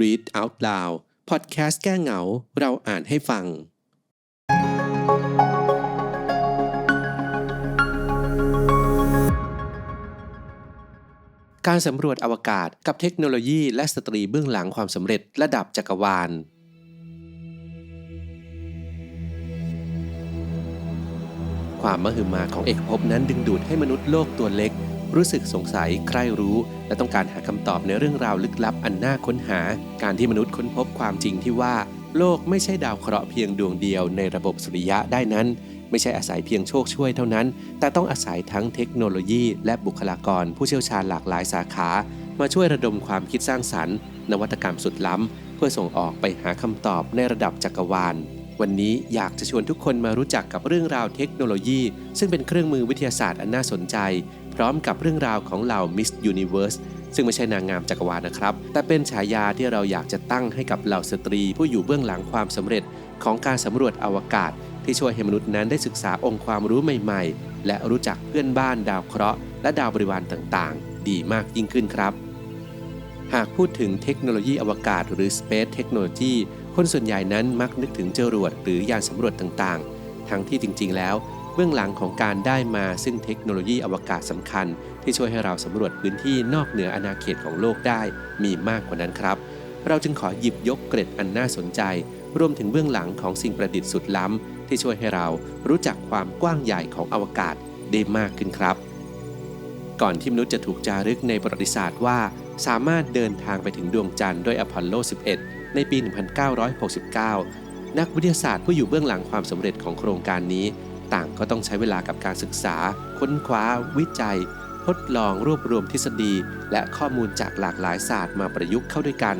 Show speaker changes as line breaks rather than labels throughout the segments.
Read Out Loud พอดแคสต์แก้เหงา เราอ่านให้ฟัง การสำรวจอวกาศกับเทคโนโลยีและสตรีเบื้องหลังความสำเร็จระดับจักรวาล ความมหึมาของเอกภพนั้นดึงดูดให้มนุษย์โลกตัวเล็ก รู้สึกสงสัยใคร่รู้ และต้องการหาคำตอบในเรื่องราวลึกลับอันน่าค้นหา การที่มนุษย์ค้นพบความจริงที่ว่า โลกไม่ใช่ดาวเคราะห์เพียงดวงเดียวในระบบสุริยะได้นั้น ไม่ใช่อาศัยเพียงโชคช่วยเท่านั้น แต่ต้องอาศัยทั้งเทคโนโลยี และบุคลากร ผู้เชี่ยวชาญหลากหลายสาขา มาช่วยระดมความคิดสร้างสรรค์ นวัตกรรมสุดล้ำ เพื่อส่งออกไปหาคำตอบในระดับจักรวาล วันนี้อยากจะชวนทุกคนมารู้จักกับเรื่องราวเทคโนโลยี ซึ่งเป็นเครื่องมือวิทยาศาสตร์อันน่าสนใจ พร้อมกับเรื่องราวของเหล่า Miss Universe ซึ่งไม่ใช่นางงามจักรวาลนะครับ แต่เป็นฉายาที่เราอยากจะตั้งให้กับเหล่าสตรี ผู้อยู่เบื้องหลังความสำเร็จของการสำรวจอวกาศ ที่ช่วยให้มนุษย์นั้นได้ศึกษาองค์ความรู้ใหม่ๆ และรู้จักเพื่อนบ้านดาวเคราะห์และดาวบริวารต่างๆ ดีมากยิ่งขึ้นครับ หากพูดถึงเทคโนโลยีอวกาศหรือ Space Technology คนส่วนใหญ่นั้นมักนึกถึงจรวดหรือยานสำรวจต่างๆ ทั้งที่จริงๆ แล้ว เบื้องหลังของการได้มาซึ่งเทคโนโลยีอวกาศสำคัญ ที่ช่วยให้เราสำรวจพื้นที่นอกเหนืออาณาเขตของโลกได้มีมากกว่านั้นครับ เราจึงขอหยิบยกเกร็ดอันน่าสนใจ รวมถึงเบื้องหลังของสิ่งประดิษฐ์สุดล้ำ ที่ช่วยให้เรารู้จักความกว้างใหญ่ของอวกาศได้มากขึ้นครับ ก่อนที่มนุษย์จะถูกจารึกในประวัติศาสตร์ว่า สามารถเดินทางไปถึงดวงจันทร์ด้วยอพอลโล 11 ในปี 1969 นักวิทยาศาสตร์ผู้อยู่เบื้องหลังความสำเร็จของโครงการนี้ ต่างก็ต้องใช้เวลากับการศึกษา ค้นคว้า วิจัย ทดลองรวบรวมทฤษฎี และข้อมูลจากหลากหลายศาสตร์มาประยุกต์เข้าด้วยกัน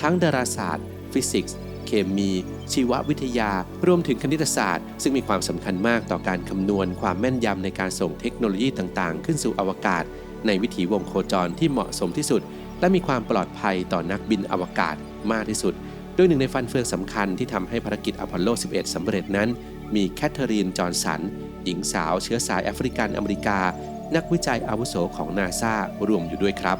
ทั้งดาราศาสตร์ ฟิสิกส์ เคมี ชีววิทยา รวมถึงคณิตศาสตร์ ซึ่งมีความสำคัญมากต่อการคำนวณความแม่นยำในการส่งเทคโนโลยีต่างๆ ขึ้นสู่อวกาศ ในวิถีวงโคจรที่เหมาะสมที่สุด และมีความปลอดภัยต่อนักบินอวกาศมากที่สุด โดยหนึ่งในฟันเฟืองสำคัญที่ทำให้ภารกิจอพอลโล 11สำเร็จนั้น มีแคทเธอรีน จอห์นสัน หญิงสาวเชื้อสายแอฟริกันอเมริกา นักวิจัยอาวุโสของนาซารวมอยู่ด้วยครับ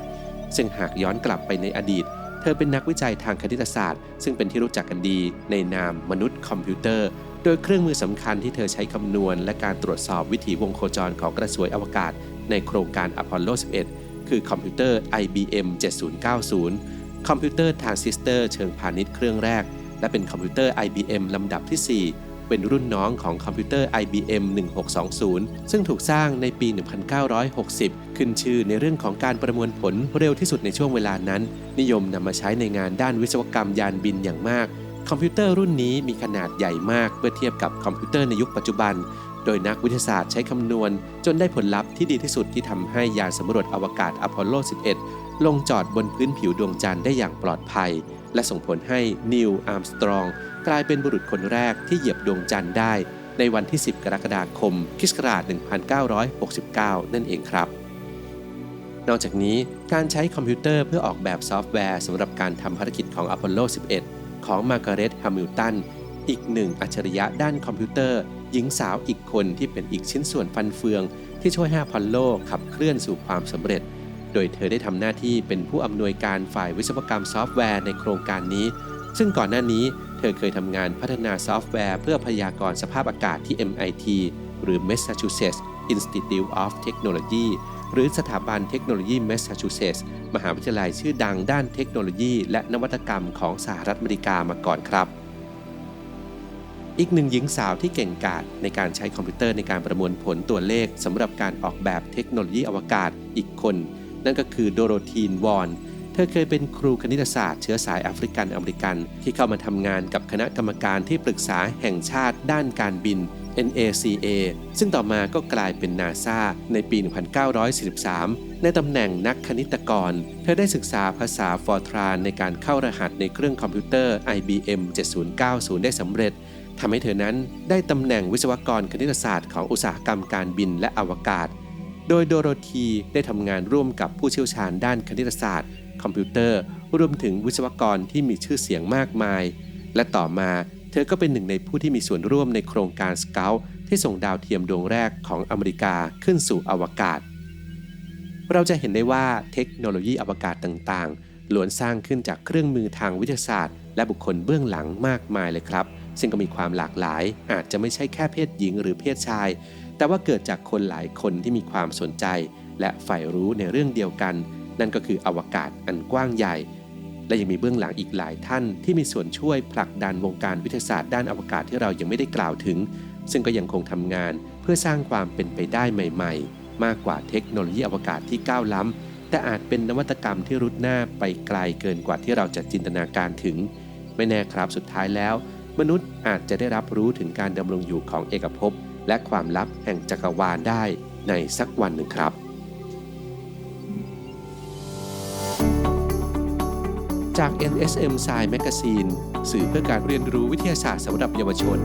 ซึ่งหากย้อนกลับไปในอดีต เธอเป็นนักวิจัยทางคณิตศาสตร์ ซึ่งเป็นที่รู้จักกันดี ในนามมนุษย์คอมพิวเตอร์โดยเครื่องมือสำคัญที่เธอใช้คำนวณ และการตรวจสอบวิถีวงโคจรของกระสวยอวกาศ ในโครงการอพอลโล 11 คือคอมพิวเตอร์ IBM 7090 คอมพิวเตอร์ทรานซิสเตอร์เชิงพาณิชย์เครื่องแรก และเป็นคอมพิวเตอร์ IBM ลำดับที่ 4 เป็นรุ่นน้องของคอมพิวเตอร์ IBM 1620 ซึ่งถูกสร้างในปี 1960 ขึ้นชื่อในเรื่องของการประมวลผลเร็วที่สุดในช่วงเวลานั้น นิยมนำมาใช้ในงานด้านวิศวกรรมยานบินอย่างมากคอมพิวเตอร์รุ่นนี้มีขนาดใหญ่มากเมื่อเทียบกับคอมพิวเตอร์ในยุคปัจจุบัน โดยนักวิทยาศาสตร์ใช้คำนวณ จนได้ผลลัพธ์ที่ดีที่สุดที่ทำให้ยานสำรวจอวกาศอพอลโล 11 ลงจอดบนพื้นผิวดวงจันทร์ได้อย่างปลอดภัย และส่งผลให้นิวอาร์มสตรองกลายเป็นบุรุษคนแรกที่เหยียบดวงจันทร์ได้ ในวันที่ 10 กรกฎาคมคิศกราช1969 นั่นเองครับนอกจากนี้การใช้คอมพิวเตอร์เพื่อออกแบบซอฟต์แวร์สำหรับการทำภารกิจของอพอลโล 11 ของมาร์กาเร็ต แฮมิลตัน อีกหนึ่งอัจฉริยะด้านคอมพิวเตอร์ หญิงสาวอีกคนที่เป็นอีกชิ้นส่วนฟันเฟือง ที่ช่วยให้อพอลโลขับเคลื่อนสู่ความสำเร็จ โดยเธอได้ทำหน้าที่เป็นผู้อำนวยการฝ่ายวิศวกรรมซอฟต์แวร์ในโครงการนี้ ซึ่งก่อนหน้านี้เธอเคยทำงานพัฒนาซอฟต์แวร์เพื่อพยากรณ์สภาพอากาศที่ MIT หรือ Massachusetts Institute of Technology หรือสถาบันเทคโนโลยี Massachusetts มหาวิทยาลัยชื่อดังด้านเทคโนโลยี และนวัตกรรมของสหรัฐอเมริกามาก่อนครับ อีกหนึ่งหญิงสาวที่เก่งกาจในการใช้คอมพิวเตอร์ในการประมวลผลตัวเลขสำหรับการออกแบบเทคโนโลยีอวกาศอีกคน นั่นก็คือโดโรธีนวอน เธอเคยเป็นครูคณิตศาสตร์เชื้อสายแอฟริกันอเมริกัน ที่เข้ามาทำงานกับคณะกรรมการที่ปรึกษาแห่งชาติด้านการบิน NACA ซึ่งต่อมาก็กลายเป็นนาซาในปี 1943 ในตำแหน่งนักคณิตกร เธอได้ศึกษาภาษาฟอร์ทรานในการเข้ารหัสในเครื่องคอมพิวเตอร์ IBM 7090 ได้สำเร็จ ทำให้เธอนั้นได้ตำแหน่งวิศวกรคณิตศาสตร์ของอุตสาหกรรมการบินและอวกาศ โดยโดโรธีได้ทำงานร่วมกับผู้เชี่ยวชาญด้านคณิตศาสตร์ คอมพิวเตอร์ รวมถึงวิศวกรที่มีชื่อเสียงมากมาย และต่อมาเธอก็เป็นหนึ่งในผู้ที่มีส่วนร่วมในโครงการสเกลที่ส่งดาวเทียมดวงแรกของอเมริกาขึ้นสู่อวกาศ เราจะเห็นได้ว่าเทคโนโลยีอวกาศต่างๆล้วนสร้างขึ้นจากเครื่องมือทางวิทยาศาสตร์ และบุคคลเบื้องหลังมากมายเลยครับ ซึ่งก็มีความหลากหลาย อาจจะไม่ใช่แค่เพศหญิงหรือเพศชาย แต่ว่าเกิดจากคนหลายคนที่มีความสนใจ และใฝ่รู้ในเรื่องเดียวกัน นั่นก็คืออวกาศอันกว้างใหญ่ และยังมีเบื้องหลังอีกหลายท่าน ที่มีส่วนช่วยผลักดันวงการวิทยาศาสตร์ด้านอวกาศที่เรายังไม่ได้กล่าวถึง ซึ่งก็ยังคงทำงานเพื่อสร้างความเป็นไปได้ใหม่ ๆ มากกว่าเทคโนโลยีอวกาศที่ก้าวล้ำแต่อาจเป็นนวัตกรรมที่รุดหน้าไปไกลเกินกว่าที่เราจะจินตนาการถึง ไม่แน่ครับสุดท้ายแล้ว มนุษย์อาจจะได้รับรู้ถึงการดำรงอยู่ของเอกภพ และความลับแห่งจักรวาลได้ในสักวันหนึ่งครับ จาก NSM Science Magazine สื่อเพื่อการเรียนรู้วิทยาศาสตร์สำหรับเยาวชน